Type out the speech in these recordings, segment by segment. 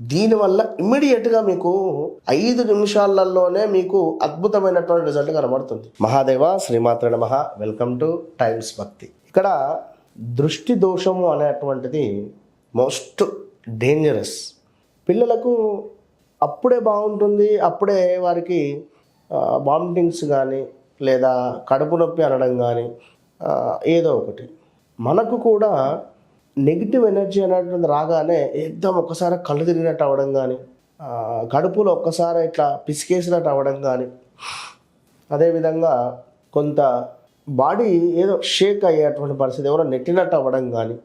దీనివల్ల ఇమ్మీడియట్గా మీకు ఐదు నిమిషాలలోనే మీకు అద్భుతమైనటువంటి రిజల్ట్ కనబడుతుంది. మహాదేవ శ్రీమాత్ర నమ. వెల్కమ్ టు టైమ్స్ భక్తి ఇక్కడ దృష్టి దోషము అనేటువంటిది మోస్ట్ డేంజరస్ పిల్లలకు అప్పుడే బాగుంటుంది అప్పుడే వారికి వామిటింగ్స్ కానీ లేదా కడుపు నొప్పి అనడం కానీ ఏదో ఒకటి. మనకు కూడా నెగిటివ్ ఎనర్జీ అనేటువంటి రాగానే ఎగ్దం ఒక్కసారి కళ్ళు తిరిగినట్టు అవ్వడం కానీ కడుపులో ఒక్కసారి ఇట్లా పిసికేసినట్టు అవ్వడం కానీ అదేవిధంగా కొంత బాడీ ఏదో షేక్ అయ్యేటువంటి పరిస్థితి ఎవరో నెట్టినట్టు అవ్వడం కానీ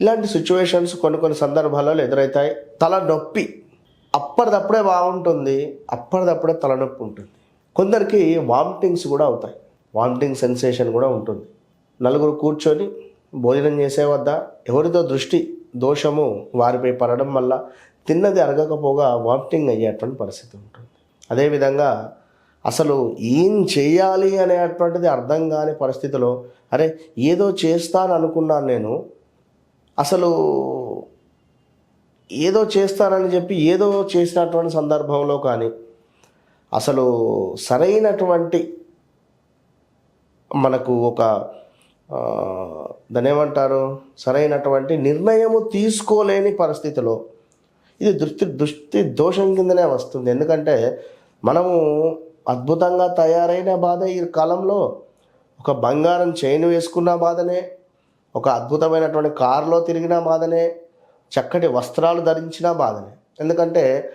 ఇలాంటి సిచ్యువేషన్స్ కొన్ని కొన్ని సందర్భాలలో ఎదురవుతాయి తల నొప్పి అప్పటిదప్పుడే బాగుంటుంది అప్పటిదప్పుడే తలనొప్పి ఉంటుంది. కొందరికి వామిటింగ్స్ కూడా అవుతాయి. వామిటింగ్ సెన్సేషన్ కూడా ఉంటుంది. నలుగురు కూర్చొని భోజనం చేసే వద్ద ఎవరితో దృష్టి దోషము వారిపై పడడం వల్ల తిన్నది అరగకపోగా వామిటింగ్ అయ్యేటువంటి పరిస్థితి ఉంటుంది. అదేవిధంగా అసలు ఏం చేయాలి అనేటువంటిది అర్థం కాని పరిస్థితిలో అరే ఏదో చేస్తాను అనుకున్నాను నేను అసలు ఏదో చేస్తానని చెప్పి ఏదో చేసినటువంటి సందర్భంలో కానీ అసలు సరైనటువంటి మనకు ఒక దాన్ని ఏమంటారు? సరైనటువంటి నిర్ణయము తీసుకోలేని పరిస్థితిలో ఇది దృష్టి దృష్టి దోషం కిందనే వస్తుంది. ఎందుకంటే మనము అద్భుతంగా తయారైన బాధ ఈ కాలంలో. ఒక బంగారం చైన్ వేసుకున్న బాధనే ఒక అద్భుతమైనటువంటి కారులో తిరిగిన బాధనే చక్కటి వస్త్రాలు ధరించిన బాధనే. ఎందుకంటే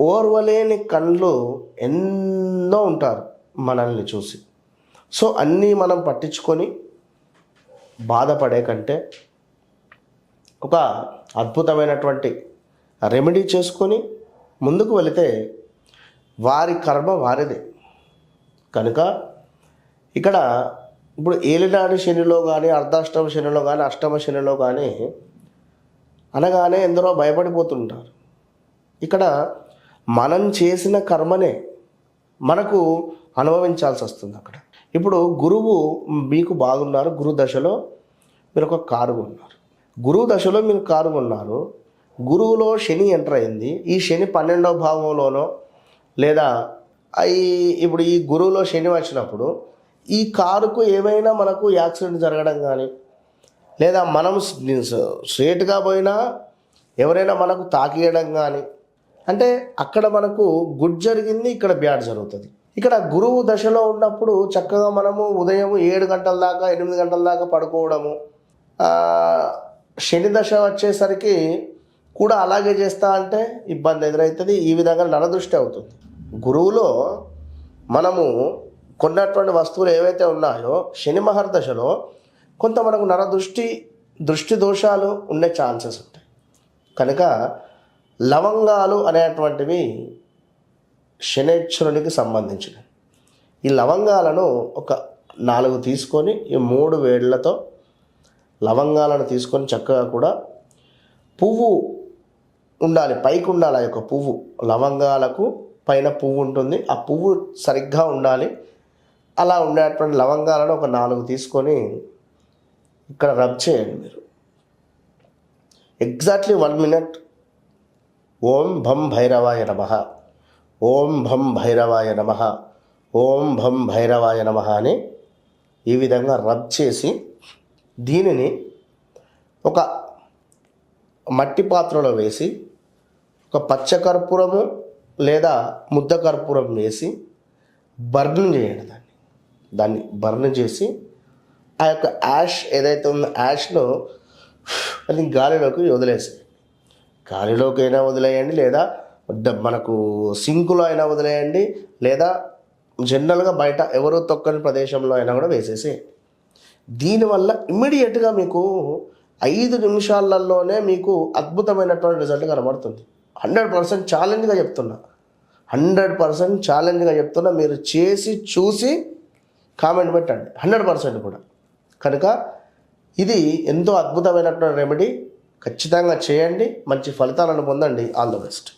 ఓర్వలేని కళ్ళు ఎన్నో ఉంటారు మనల్ని చూసి. సో అన్నీ మనం పట్టించుకొని బాధపడే కంటే ఒక అద్భుతమైనటువంటి రెమెడీ చేసుకొని ముందుకు వెళితే వారి కర్మ వారిదే. కనుక ఇక్కడ ఇప్పుడు ఏలినాడు శనిలో కానీ అర్ధాష్టమ శనిలో కానీ అష్టమ శనిలో కానీ అనగానే ఎందరో భయపడిపోతుంటారు. ఇక్కడ మనం చేసిన కర్మనే మనకు అనుభవించాల్సి వస్తుంది అక్కడ. ఇప్పుడు గురువు మీకు బాగున్నారు గురు దశలో మీరు ఒక కారు ఉన్నారు. గురువు దశలో మీరు కారు ఉన్నారు. గురువులో శని ఎంటర్ అయింది. ఈ శని పన్నెండవ భావంలోనో లేదా ఈ ఇప్పుడు ఈ గురువులో శని వచ్చినప్పుడు ఈ కారుకు ఏమైనా మనకు యాక్సిడెంట్ జరగడం కానీ లేదా మనం స్ట్రేట్గా పోయినా ఎవరైనా మనకు తాకియడం కానీ అంటే అక్కడ మనకు గుడ్ జరిగింది ఇక్కడ బ్యాడ్ జరుగుతుంది. ఇక్కడ గురువు దశలో ఉన్నప్పుడు చక్కగా మనము ఉదయం ఏడు గంటల దాకా ఎనిమిది గంటల దాకా పడుకోవడము. శని దశ వచ్చేసరికి కూడా అలాగే చేస్తా అంటే ఇబ్బంది ఎదురవుతుంది ఈ విధంగా నరదృష్టి అవుతుంది. గురువులో మనము కొన్నటువంటి వస్తువులు ఏవైతే ఉన్నాయో శని మహర్దశలో కొంత మనకు నరదృష్టి దృష్టి దోషాలు ఉండే ఛాన్సెస్ ఉంటాయి. కనుక లవంగాలు అనేటువంటివి శనేశ్వరునికి సంబంధించినవి. ఈ లవంగాలను ఒక నాలుగు తీసుకొని ఈ మూడు వేళ్ళతో లవంగాలను తీసుకొని చక్కగా కూడా పువ్వు ఉండాలి పైకి ఉండాలి ఆ యొక్క పువ్వు. లవంగాలకు పైన పువ్వు ఉంటుంది. ఆ పువ్వు సరిగ్గా ఉండాలి. అలా ఉండేటువంటి లవంగాలను ఒక నాలుగు తీసుకొని ఇక్కడ రబ్ చేయండి మీరు. Exactly one minute. ఓం భం భైరవాయ నమ. ఓం భం భైరవాయ నమ. ఓం భం భైరవాయ నమ అని ఈ విధంగా రబ్ చేసి దీనిని ఒక మట్టి పాత్రలో వేసి ఒక పచ్చ కర్పూరము లేదా ముద్ద కర్పూరం వేసి బర్న్ చేయండి దాన్ని. దాన్ని బర్న్ చేసి ఆ యొక్క యాష్ ఏదైతే ఉందో యాష్ను అది గాలిలోకి వదిలేసేయండి. గాలిలోకి అయినా వదిలేయండి లేదా మనకు సింకులో అయినా వదిలేయండి లేదా జనరల్గా బయట ఎవరో తొక్కని ప్రదేశంలో అయినా కూడా వేసేసేయండి దీనివల్ల ఇమ్మీడియట్గా మీకు ఐదు నిమిషాలలోనే మీకు అద్భుతమైనటువంటి రిజల్ట్ కనబడుతుంది. హండ్రెడ్ పర్సెంట్ ఛాలెంజ్గా చెప్తున్నా. హండ్రెడ్ పర్సెంట్ ఛాలెంజ్గా చెప్తున్నా మీరు చేసి చూసి కామెంట్ పెట్టండి. హండ్రెడ్ పర్సెంట్ కూడా. కనుక ఇది ఎంతో అద్భుతమైనటువంటి రెమెడీ. ఖచ్చితంగా చేయండి. మంచి ఫలితాలను పొందండి. All the best.